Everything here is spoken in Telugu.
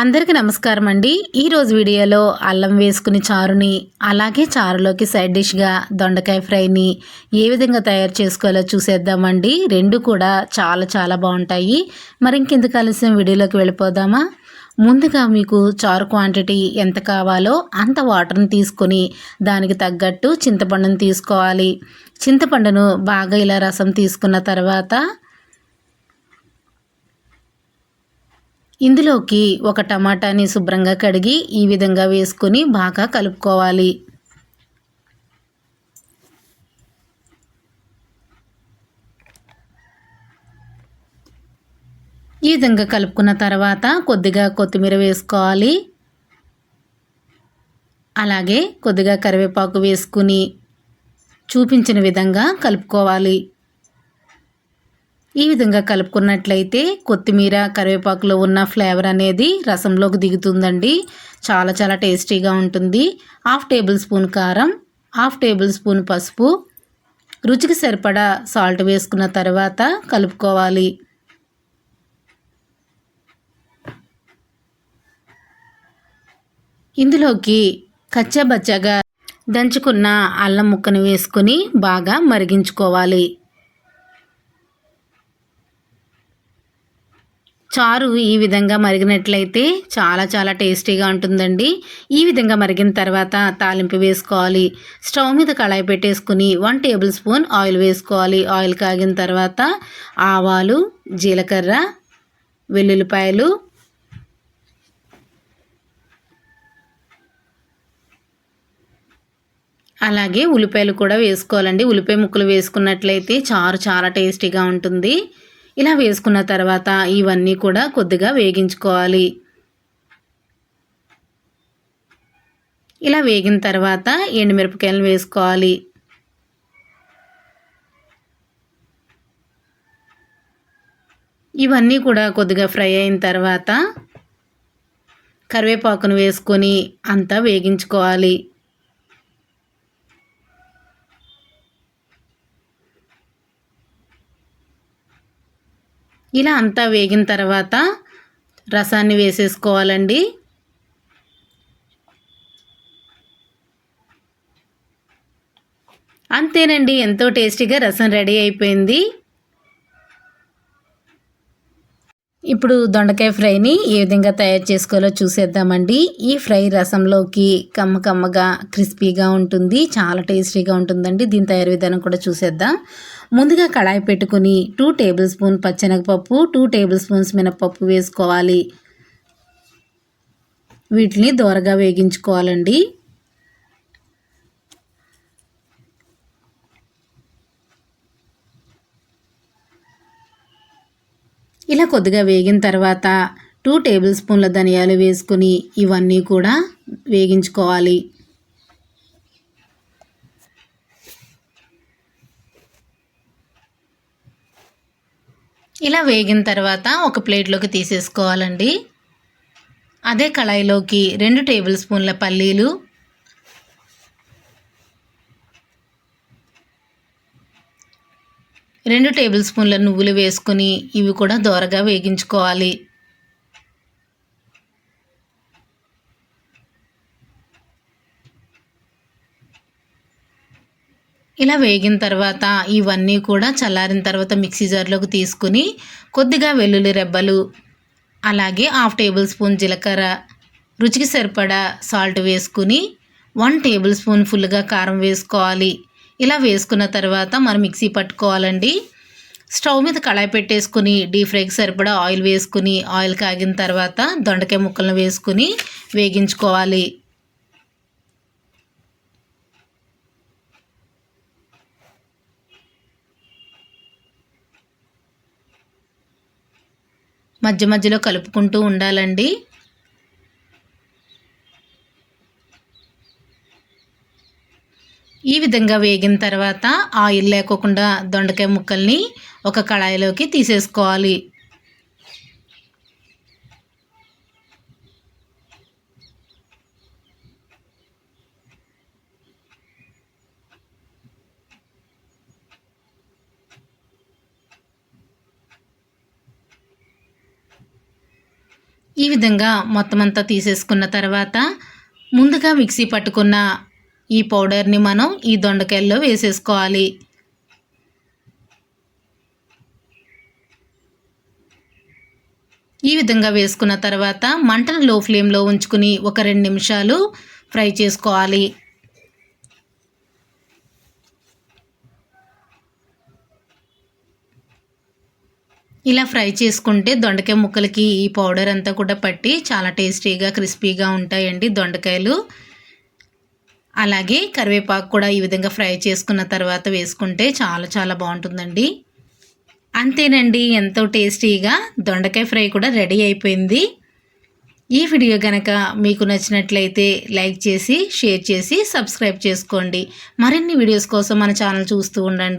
అందరికీ నమస్కారం అండి. ఈరోజు వీడియోలో అల్లం వేసుకుని చారుని అలాగే చారులోకి సైడ్ డిష్గా దొండకాయ ఫ్రైని ఏ విధంగా తయారు చేసుకోవాలో చూసేద్దామండి. రెండు కూడా చాలా చాలా బాగుంటాయి. మరి ఇంకెందుకు ఆలస్యం? వీడియోలోకి వెళ్ళిపోదామా? ముందుగా మీకు చారు క్వాంటిటీ ఎంత కావాలో అంత వాటర్ని తీసుకొని దానికి తగ్గట్టు చింతపండును తీసుకోవాలి. చింతపండును బాగా ఇలా రసం తీసుకున్న తర్వాత ఇందులోకి ఒక టమాటాని శుభ్రంగా కడిగి ఈ విధంగా వేసుకొని బాగా కలుపుకోవాలి. ఈ విధంగా కలుపుకున్న తర్వాత కొద్దిగా కొత్తిమీర వేసుకోవాలి. అలాగే కొద్దిగా కరివేపాకు వేసుకుని చూపించిన విధంగా కలుపుకోవాలి. ఈ విధంగా కలుపుకున్నట్లయితే కొత్తిమీర కరివేపాకులో ఉన్న ఫ్లేవర్ అనేది రసంలోకి దిగుతుందండి. చాలా చాలా టేస్టీగా ఉంటుంది. హాఫ్ టేబుల్ స్పూన్ కారం హాఫ్ టేబుల్ స్పూన్ పసుపు. రుచికి సరిపడా సాల్ట్ వేసుకున్న తర్వాత కలుపుకోవాలి. ఇందులోకి కచ్చబచ్చగా దంచుకున్న అల్లం ముక్కను వేసుకొని బాగా మరిగించుకోవాలి. చారు ఈ విధంగా మరిగినట్లయితే చాలా చాలా టేస్టీగా ఉంటుందండి. ఈ విధంగా మరిగిన తర్వాత తాలింపు వేసుకోవాలి. స్టవ్ మీద కళాయి పెట్టేసుకుని వన్ టేబుల్ స్పూన్ ఆయిల్ వేసుకోవాలి. ఆయిల్ కాగిన తర్వాత ఆవాలు జీలకర్ర వెల్లుల్లిపాయలు అలాగే ఉల్లిపాయలు కూడా వేసుకోవాలండి. ఉల్లిపాయ ముక్కలు వేసుకున్నట్లయితే చారు చాలా టేస్టీగా ఉంటుంది. ఇలా వేసుకున్న తర్వాత ఇవన్నీ కూడా కొద్దిగా వేగించుకోవాలి. ఇలా వేగిన తర్వాత ఎండుమిరపకాయలు వేసుకోవాలి. ఇవన్నీ కూడా కొద్దిగా ఫ్రై అయిన తర్వాత కరివేపాకును వేసుకొని అంతా వేగించుకోవాలి. ఇలా అంతా వేగిన తర్వాత రసాన్ని వేసేసుకోవాలండి. అంతేనండి ఎంతో టేస్టీగా రసం రెడీ అయిపోయింది. ఇప్పుడు దొండకాయ ఫ్రైని ఏ విధంగా తయారు చేసుకోవాలో చూసేద్దామండి. ఈ ఫ్రై రసంలోకి కమ్మ కమ్మగా క్రిస్పీగా ఉంటుంది చాలా టేస్టీగా ఉంటుందండి. దీని తయారు విధానం కూడా చూసేద్దాం. ముందుగా కడాయి పెట్టుకుని టూ టేబుల్ స్పూన్ పచ్చెనగపప్పు టూ టేబుల్ స్పూన్స్ మినపప్పు వేసుకోవాలి. వీటిని దోరగా వేగించుకోవాలండి. ఇలా కొద్దిగా వేగిన తర్వాత టూ టేబుల్ స్పూన్ల ధనియాలు వేసుకుని ఇవన్నీ కూడా వేగించుకోవాలి. ఇలా వేగిన తర్వాత ఒక ప్లేట్లోకి తీసేసుకోవాలండి. అదే కళాయిలోకి రెండు టేబుల్ స్పూన్ల పల్లీలు రెండు టేబుల్ స్పూన్ల నువ్వులు వేసుకొని ఇవి కూడా దోరగా వేగించుకోవాలి. ఇలా వేగిన తర్వాత ఇవన్నీ కూడా చల్లారిన తర్వాత మిక్సీ జార్లోకి తీసుకుని కొద్దిగా వెల్లుల్లి రెబ్బలు అలాగే హాఫ్ టేబుల్ స్పూన్ జీలకర్ర రుచికి సరిపడా సాల్ట్ వేసుకుని వన్ టేబుల్ స్పూన్ ఫుల్గా కారం వేసుకోవాలి. ఇలా వేసుకున్న తర్వాత మనం మిక్సీ పట్టుకోవాలండి. స్టవ్ మీద కళాయి పెట్టేసుకుని డీప్ ఫ్రైకి సరిపడా ఆయిల్ వేసుకుని ఆయిల్ కాగిన తర్వాత దొండకాయ ముక్కలను వేసుకుని వేగించుకోవాలి. మధ్య మధ్యలో కలుపుకుంటూ ఉండాలండి. ఈ విధంగా వేగిన తర్వాత ఆయిల్ లేకోకుండా దొండకాయ ముక్కల్ని ఒక కళాయిలోకి తీసేసుకోవాలి. ఈ విధంగా మొత్తం అంతా తీసేసుకున్న తర్వాత ముందుగా మిక్సీ పట్టుకున్న ఈ పౌడర్ని మనం ఈ దొండకాయల్లో వేసేసుకోవాలి. ఈ విధంగా వేసుకున్న తర్వాత మంటను లో ఫ్లేమ్లో ఉంచుకుని ఒక రెండు నిమిషాలు ఫ్రై చేసుకోవాలి. ఇలా ఫ్రై చేసుకుంటే దొండకాయ ముక్కలకి ఈ పౌడర్ అంతా కూడా పట్టి చాలా టేస్టీగా క్రిస్పీగా ఉంటాయండి దొండకాయలు. అలాగే కరివేపాకు కూడా ఈ విధంగా ఫ్రై చేసుకున్న తర్వాత వేసుకుంటే చాలా చాలా బాగుంటుందండి. అంతేనండి ఎంతో టేస్టీగా దొండకాయ ఫ్రై కూడా రెడీ అయిపోయింది. ఈ వీడియో కనుక మీకు నచ్చినట్లయితే లైక్ చేసి షేర్ చేసి సబ్స్క్రైబ్ చేసుకోండి. మరిన్ని వీడియోస్ కోసం మన ఛానల్ చూస్తూ ఉండండి.